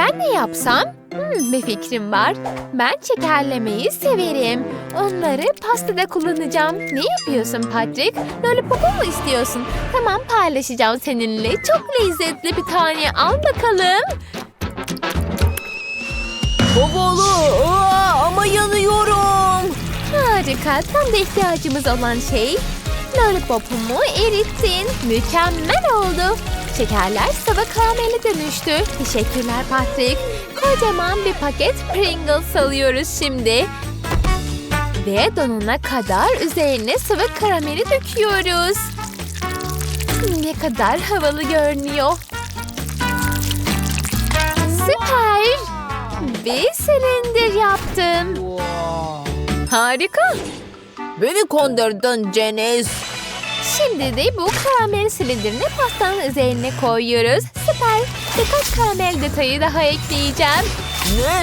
Ben ne yapsam? Hmm, bir fikrim var. Ben şekerlemeyi severim. Onları pastada kullanacağım. Ne yapıyorsun Patrick? Lollipop'u mu istiyorsun? Tamam paylaşacağım seninle. Çok lezzetli bir tane. Al bakalım. Havalı Aa, ama yanıyorum. Harika. Tam da ihtiyacımız olan şey. Lollipopumu erittin. Mükemmel oldu. Şekerler sıvı karamele dönüştü. Teşekkürler Patrick. Kocaman bir paket Pringles alıyoruz şimdi. Ve donana kadar üzerine sıvı karameli döküyoruz. Ne kadar havalı görünüyor. Süper. Bir silindir yaptım. Harika. Beni kondurdun Ceniz. Şimdi de bu karamel silindirini pastanın üzerine koyuyoruz. Süper. Birkaç karamel detayı daha ekleyeceğim. Ne?